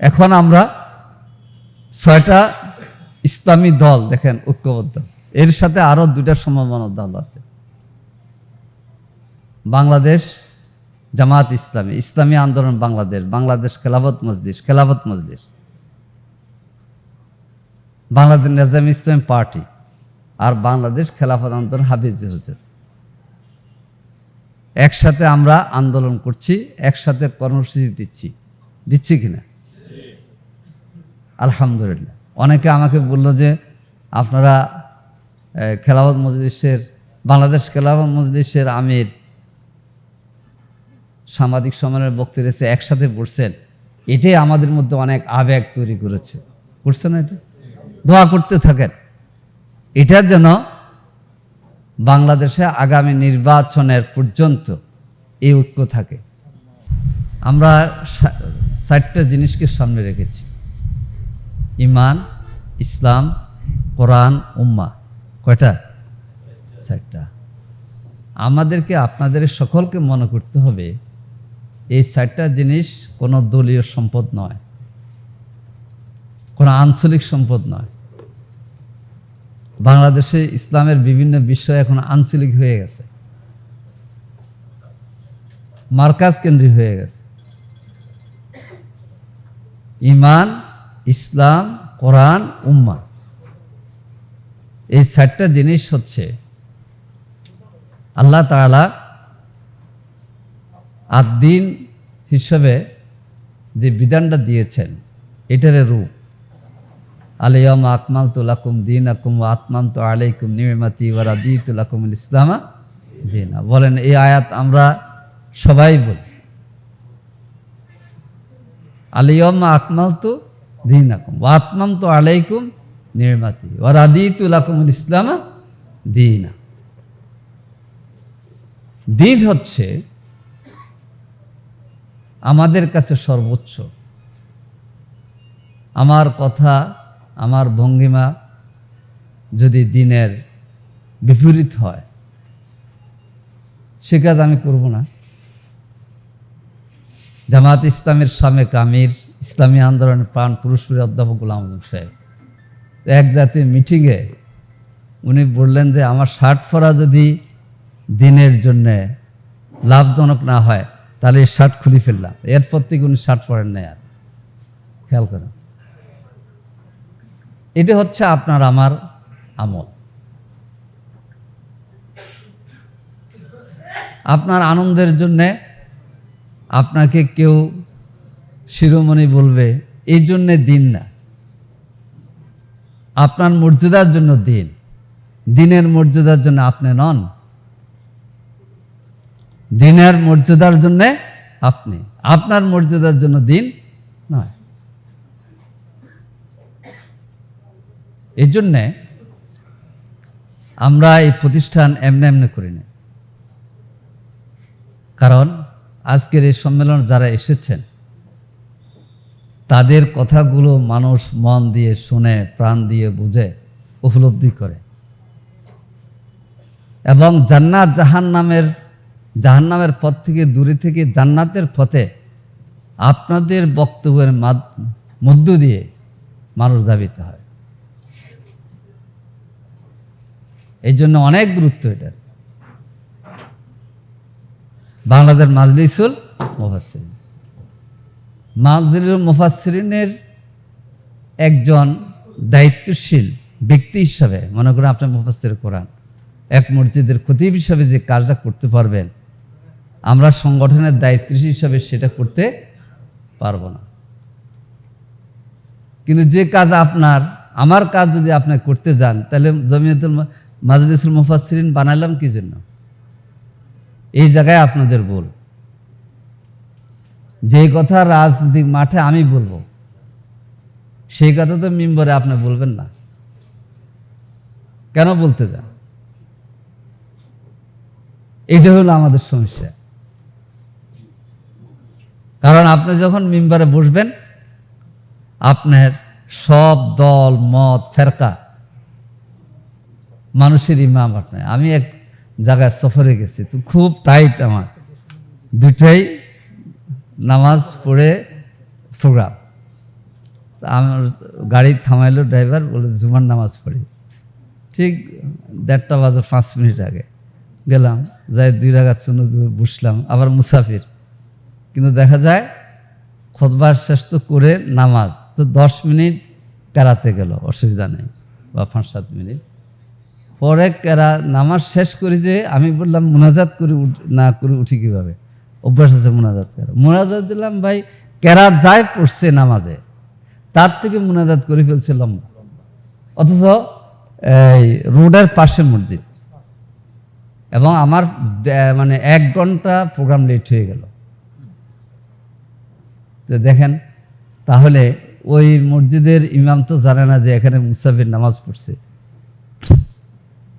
এখন আমরা ছয়টা ইসলামী দল, দেখেন, ঐক্যবদ্ধ। এর সাথে আরও দুইটা সম্ভাবনা দল আছে। বাংলাদেশ জামাত ইসলামী ইসলামী আন্দোলন বাংলাদেশ বাংলাদেশ খেলাফত মজলিস খেলাফত মজলিস। বাংলাদেশ নেজাম ইসলামী পার্টি আর বাংলাদেশ খেলাফত আন্দোলন হাফিজ হুজুর একসাথে আমরা আন্দোলন করছি, একসাথে কর্মসূচি দিচ্ছি। দিচ্ছি কিনা? আলহামদুলিল্লাহ। অনেকে আমাকে বলল যে, আপনারা খেলাফত মজলিসের, বাংলাদেশ খেলাফত মজলিসের আমির সাংবাদিক সম্মেলনের বক্তৃতা এসে একসাথে পড়ছেন এটাই আমাদের মধ্যে অনেক আবেগ তৈরি করেছে। করছে না এটা? দোয়া করতে থাকেন। এটার যেন বাংলাদেশে আগামী নির্বাচনের পর্যন্ত এই ঐক্য থাকে। আমরা চারটা জিনিসকে সামনে রেখেছি। ইমান, ইসলাম, কোরআন, উম্মা। কয়টা? চারটা। আমাদেরকে, আপনাদের সকলকে মনে করতে হবে, এই চারটা জিনিস কোনো দলীয় সম্পদ নয়, কোনো আঞ্চলিক সম্পদ নয়। বাংলাদেশে ইসলামের বিভিন্ন বিষয় এখন আঞ্চলিক হয়ে গেছে, মার্কাজ কেন্দ্রিক হয়ে গেছে। ইমান ইসলাম, কোরআন উম্মা এই চারটা জিনিস হচ্ছে আল্লাহ তাআলা আদিন হিসেবে যে বিধানটা দিয়েছেন এটারে রূপ। আলিয়াম আকমাল তুলাকুম দিন আকুম আতমাম তো আলাইকুম নিমেমাতি ওয়ারাদি তুলাকুম ইসলামা দিনা। বলেন, এই আয়াত আমরা সবাই বলি। আলিয়ম আকমাল তো দিন আকুম তো আলাইকুম নির্মাতি। ওয়ারাদি তুলাকুম ইসলামা দিনা। দিন হচ্ছে আমাদের কাছে সর্বোচ্চ। আমার কথা, আমার ভঙ্গিমা যদি দিনের বিপরীত হয়, সে কাজ আমি করব না। জামাত ইসলামের সামেক আমির ইসলামী আন্দোলনের প্রাণ পুরস্কারের অধ্যাপক গোলাম সাহেব। এক জাতীয় মিটিংয়ে উনি বললেন যে, আমার শার্ট পরা যদি দিনের জন্যে লাভজনক না হয়, তাহলে এই শার্ট খুলে ফেললাম। এরপর থেকে উনি শার্ট পরেন নাই আর। খেয়াল করেন। এটা হচ্ছে আপনার, আমার আমল। আপনার আনন্দের জন্যে আপনাকে কেউ শিরোমণি বলবে, এই জন্যে দিন না। আপনার মর্যাদার জন্য দিন। দিনের মর্যাদার জন্য আপনি নন। দিনের মর্যাদার জন্য আপনি। আপনার মর্যাদার জন্য দিন নয়। এই জন্যে আমরা এই প্রতিষ্ঠান এমনি এমনি করি না। কারণ আজকের এই সম্মেলন যারা এসেছেন তাদের কথাগুলো মানুষ মন দিয়ে শুনে, প্রাণ দিয়ে বুঝে, উপলব্ধি করে। এবং জান্নাত জাহান নামের জাহান নামের পথ থেকে, দূরে থেকে, জান্নাতের পথে আপনাদের বক্তব্যের মধ্য দিয়ে মানুষ ধাবিত হয়। এই জন্য অনেক গুরুত্ব এটা বাংলাদেশ মাজলিসুল মুফাসসির। মাজলিসুল মুফাসসিরিনের একজন দায়িত্বশীল ব্যক্তি হিসাবে মনে করেন আপনার মুফাসসির কোরআন, এক মসজিদের খতিব হিসাবে যে কাজটা করতে পারবেন, আমরা সংগঠনের দায়িত্বশীল হিসাবে সেটা করতে পারব না। কিন্তু যে কাজ আপনার, আমার কাজ যদি আপনি করতে যান, তাহলে জমিয়তুল মাজলিসুল মুফাসসিরিন বানালাম কি জন্য? এই জায়গায় আপনাদের ভুল। যে কথা রাজনৈতিক মাঠে আমি বলব, সেই কথা তো মিম্বরে আপনি বলবেন না। কেন বলতে যান? এটা হলো আমাদের সমস্যা। কারণ আপনি যখন মিম্বারে বসবেন, আপনার সব দল, মত, ফেরকা, মানুষের ইমাম আপনার। আমি এক জায়গায় সফরে গেছি, তো খুব টাইট আমার। দুটাই নামাজ পড়ে প্রোগ্রাম আমার গাড়ি থামাইলো ড্রাইভার, বলে, জুমার নামাজ পড়ি। ঠিক দেড়টা বাজে, পাঁচ মিনিট আগে গেলাম, যাই দুই রাগাত শুনে বসলাম, আবার মুসাফির। কিন্তু দেখা যায়, খোদবার শেষ তো করে নামাজ, তো দশ মিনিট কেরাতে গেল, অসুবিধা নেই, বা পাঁচ সাত মিনিট। পরে কেরা নামাজ শেষ করি যে, আমি বললাম, মোনাজাত করে না করে উঠি কীভাবে? অভ্যাস আছে মোনাজাত করা মোনাজাত দিলাম, ভাই কেরা যায় পড়ছে নামাজে, তার থেকে মোনাজাত করে ফেলছে লম্বা। অথচ, এই রোডের পাশে মসজিদ। এবং আমার মানে এক ঘণ্টা প্রোগ্রাম লেট হয়ে গেল। তো দেখেন, তাহলে ওই মসজিদের ইমাম তো জানে না যে এখানে মুসাফির নামাজ পড়ছে।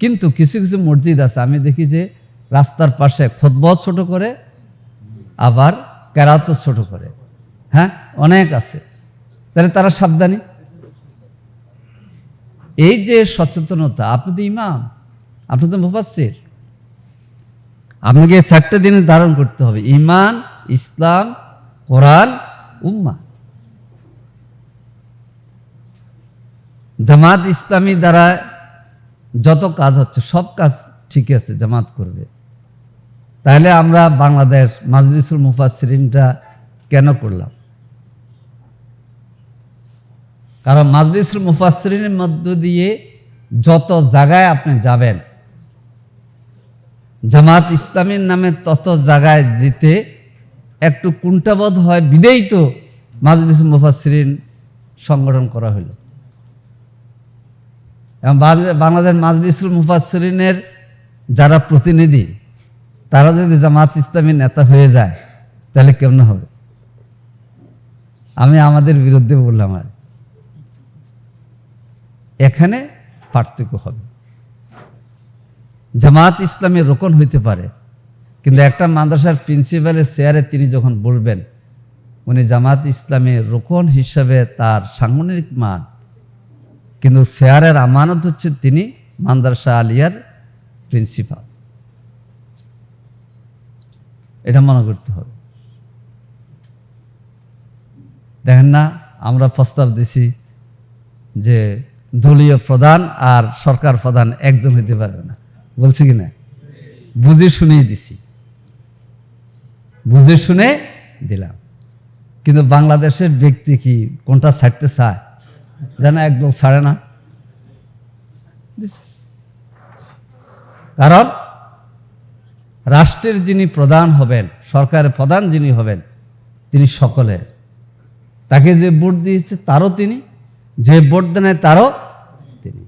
কিন্তু কিছু কিছু মসজিদ আছে, আমি দেখি যে রাস্তার পাশে খোদবাও ছোট করে আবার কেরাতও ছোট করে। হ্যাঁ? অনেক আছে। তাহলে তারা সাবধানী। এই যে সচেতনতা, আপনি তো ইমাম, আপনি তো মুফাসির আপনাকে চারটে দিনে ধারণ করতে হবে। ইমান, ইসলাম, কোরআন, উম্মা। জামাত ইসলামী দ্বারা যত কাজ হচ্ছে, সব কাজ ঠিক আছে, জামাত করবে। তাহলে আমরা বাংলাদেশ মাজলিসুল মুফাসরিনটা কেন করলাম? কারণ মাজলিসুল মুফাসরিনের মধ্য দিয়ে যত জায়গায় আপনি যাবেন, জামাত ইসলামীর নামে তত জায়গায় যেতে একটু কুণ্ঠাবোধ হয় বিদেই তো মাজলিস মুফাসরিন সংগঠন করা হলো এবং বাংলাদেশ মাজলিসুল মুফাসরিনের যারা প্রতিনিধি তারা যদি জামাত ইসলামী নেতা হয়ে যায়, তাহলে কেমন হবে? আমি আমাদের বিরুদ্ধে বললাম আর এখানে পার্থক্য হবে। জামাত ইসলামী রোকন হইতে পারে, কিন্তু একটা মাদ্রাসার প্রিন্সিপালের চেয়ারে তিনি যখন বলবেন উনি জামাত ইসলামের রোকন হিসাবে তার সাংগঠনিক মান, কিন্তু চেয়ারের আমানত হচ্ছে তিনি মাদ্রাসা আলিয়ার প্রিন্সিপাল। এটা মনে করতে হবে। দেখেন না, আমরা প্রস্তাব দিছি যে দলীয় প্রধান আর সরকার প্রধান একজন হইতে পারবে না। বলছি কি না? বুঝে শুনেই দিছি। বুঝে শুনে দিলাম। কিন্তু বাংলাদেশের ব্যক্তি কি কোনটা ছাড়তে চায়? যেন একদম ছাড়ে না। কারণ রাষ্ট্রের যিনি প্রধান হবেন, সরকারের প্রধান যিনি হবেন, তিনি সকলে। তাকে যে ভোট দিয়েছে তারও তিনি, যে ভোট দেন তারও তিনি।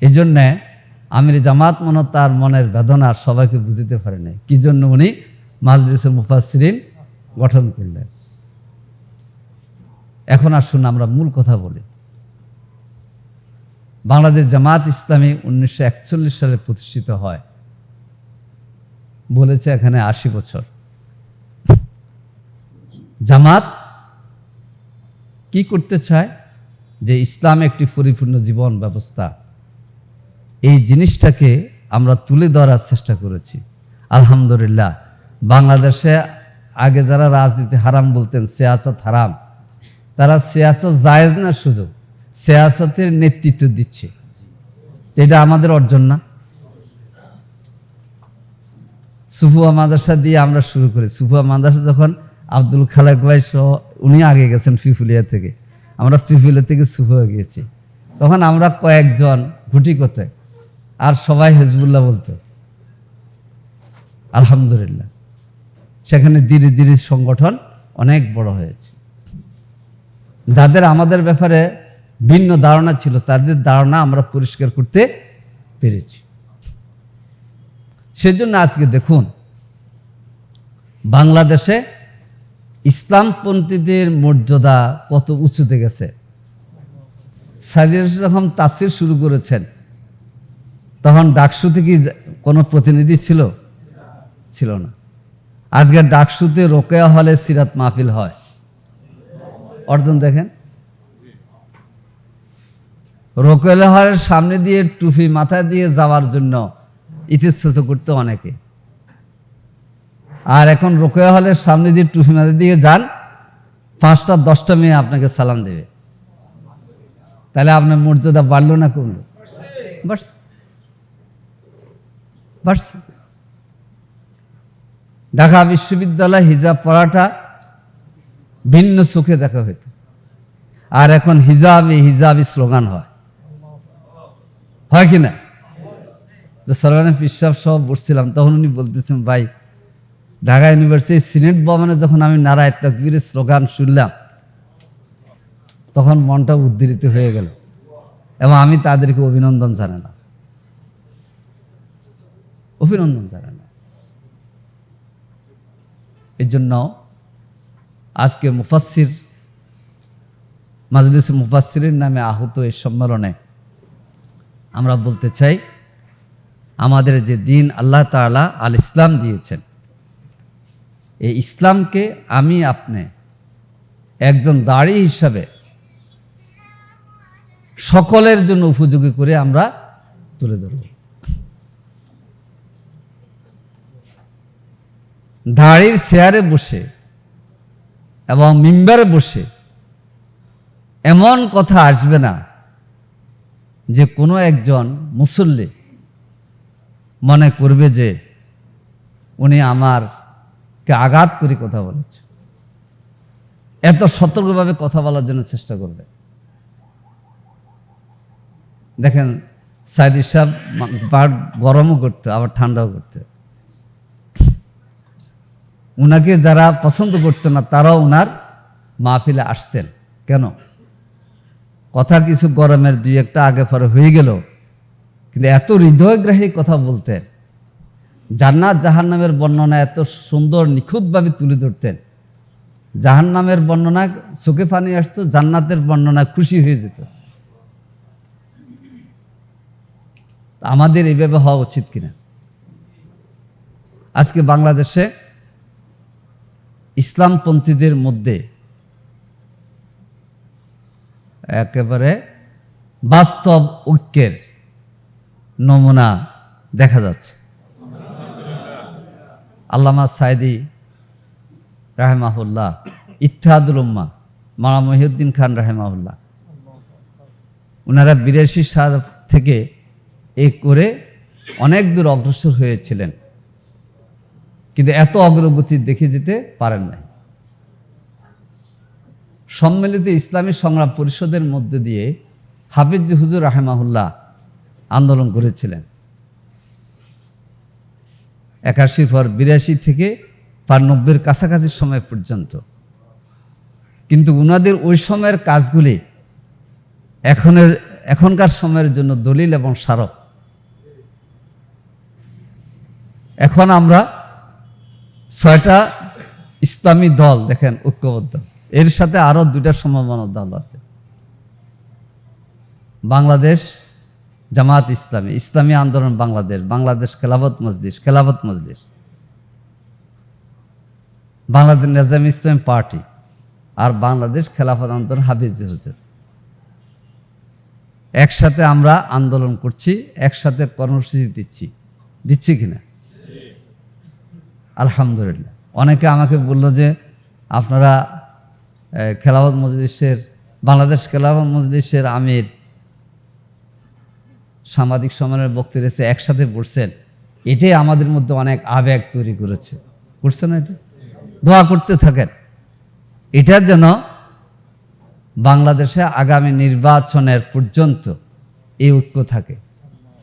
এই জন্যে আমির জামাত মনে তার মনের বেদনা সবাইকে বুঝতে পারে নাই। কি জন্য উনি মাজলিসের মুফাসরিন গঠন করলেন? এখন আসুন আমরা মূল কথা বলি। বাংলাদেশ জামাত ইসলামী উনিশশো একচল্লিশ সালে প্রতিষ্ঠিত হয়। বলেছে এখানে আশি বছর। জামাত কি করতে চায়? যে ইসলাম একটি পরিপূর্ণ জীবন ব্যবস্থা। এই জিনিসটাকে আমরা তুলে ধরার চেষ্টা করেছি। আলহামদুলিল্লাহ। বাংলাদেশে আগে যারা রাজনীতি হারাম বলতেন, সিয়াসত হারাম, তারা সিয়াসত জায়েজ না শুধু সিয়াসতের নেতৃত্ব দিচ্ছে। এটা আমাদের অর্জন না। সুফুয়া মাদ্রাসা দিয়ে আমরা শুরু করি। সুফুয়া মাদ্রাসা যখন আব্দুল খালেক ভাই সহ উনি আগে গেছেন ফিফুলিয়া থেকে। আমরা ফিফুলিয়া থেকে সুফুয়া গিয়েছি। তখন আমরা কয়েকজন ঘুটি কোথায়? আর সবাই হেজবুল্লাহ বলতো। আলহামদুলিল্লাহ। সেখানে ধীরে ধীরে সংগঠন অনেক বড় হয়েছে। যাদের আমাদের ব্যাপারে ভিন্ন ধারণা ছিল, তাদের ধারণা আমরা পরিষ্কার করতে পেরেছি। সেজন্য আজকে দেখুন, বাংলাদেশে ইসলামপন্থীদের মর্যাদা কত উঁচুতে গেছে। সাইদির যখন তাসির শুরু করেছেন, তখন ডাকসুতে কি কোনো প্রতিনিধি ছিল? ছিল না। আজকে ডাকসুতে রোকেয়া হলে সিরাত মাহফিল হয়। অর্জন দেখেন। রোকেয়া হলের সামনে দিয়ে টুপি মাথা দিয়ে যাওয়ার জন্য ইতিস্থ করতে অনেকে। আর এখন রোকেয়া হলের সামনে দিয়ে টুপি মাথা দিয়ে যান, পাঁচটা, দশটা মেয়ে আপনাকে সালাম দেবে। তাহলে আপনার মর্যাদা বাড়লো না কমলো? বাড়ছে। বাড়ছে। ঢাকা বিশ্ববিদ্যালয় হিজাব পড়াটা ভিন্ন চোখে দেখা হইতো। আর এখন হিজাবি হিজাবি স্লোগান হয়। হয় কি না? তো সরকারি পিসাব সব বসছিলাম, তখন উনি বলতেছেন, ভাই, ঢাকা ইউনিভার্সিটি সিনেট ভবনে যখন আমি নারায় তকবীরের স্লোগান শুনলাম, তখন মনটা উদ্ধৃত হয়ে গেল এবং আমি তাদেরকে অভিনন্দন জানাই না অভিনন্দন জানাই না এই জন্য আজকে মুফাসির মাজলিস মুফাসিরের নামে আহত এই সম্মেলনে আমরা বলতে চাই, আমাদের যে দিন আল্লাহ তাআলা আল ইসলাম দিয়েছেন, এই ইসলামকে আমি আপনি একজন দাড়ি হিসাবে সকলের জন্য উপযোগী করে আমরা তুলে ধরব। দাড়ির চেয়ারে বসে এবং মিম্বারে বসে এমন কথা আসবে না যে কোনো একজন মুসল্লি মনে করবে যে উনি আমারকে আঘাত করে কথা বলেছে। এত সতর্কভাবে কথা বলার জন্য চেষ্টা করবে। দেখেন, সাইদি সাহেব পাট গরমও করতে, আবার ঠান্ডাও করতে। উনাকে যারা পছন্দ করতো না, তারাও উনার মাহফিলে আসতেন। কেন? কথা কিছু গরমের দুই একটা আগে পরে হয়ে গেল। কিন্তু এত হৃদয়গ্রাহী কথা বলতেন। জান্নাত জাহান নামের বর্ণনা এত সুন্দর, নিখুঁতভাবে তুলে ধরতেন। জাহান নামের বর্ণনা চোখে পানি আসতো, জান্নাতের বর্ণনা খুশি হয়ে যেত। আমাদের এইভাবে হওয়া উচিত কিনা? আজকে বাংলাদেশে ইসলামপন্থীদের মধ্যে একেবারে বাস্তব ঐক্যের নমুনা দেখা যাচ্ছে। আল্লামা সাইদি রাহেমাহুল্লাহ, ইত্তাহাদুল উম্মা মারা মহিউদ্দিন খান রাহেমাহুল্লাহ ওনারা বিরাশি সাল থেকে এ করে অনেক দূর অগ্রসর হয়েছিলেন। কিন্তু এত অগ্রগতি দেখে যেতে পারেন নাই। সম্মিলিত ইসলামী সংগ্রাম পরিষদের মধ্যে দিয়ে হাফিজ হুজুর রাহেমাহুল্লাহ আন্দোলন করেছিলেন। একাশি পর বিরাশি থেকে পার নব্বের কাছাকাছি সময় পর্যন্ত। কিন্তু উনাদের ওই সময়ের কাজগুলি এখনের এখনকার সময়ের জন্য দলিল এবং স্মারক। এখন আমরা ছয়টা ইসলামী দল দেখেন ঐক্যবদ্ধ। এর সাথে আরও দুইটা সম্ভাবনা দল আছে। বাংলাদেশ জামাত ইসলামী ইসলামী আন্দোলন বাংলাদেশ বাংলাদেশ খেলাফত মজলিস খেলাফত মজলিস। বাংলাদেশ নেজাম ইসলামী পার্টি আর বাংলাদেশ খেলাফত আন্দোলন হাফিজ হুজুর একসাথে আমরা আন্দোলন করছি, একসাথে কর্মসূচি দিচ্ছি। দিচ্ছি কিনা? আলহামদুলিল্লাহ। অনেকে আমাকে বলল যে, আপনারা খেলাফত মজলিসের, বাংলাদেশ খেলাফত মজলিসের আমির সামাজিক সম্মেলনের বক্তৃতা এসে একসাথে পড়ছেন। এটাই আমাদের মধ্যে অনেক আবেগ তৈরি করেছে। করছে না এটা? দোয়া করতে থাকেন। এটার জন্য বাংলাদেশে আগামী নির্বাচনের পর্যন্ত এই ঐক্য থাকে।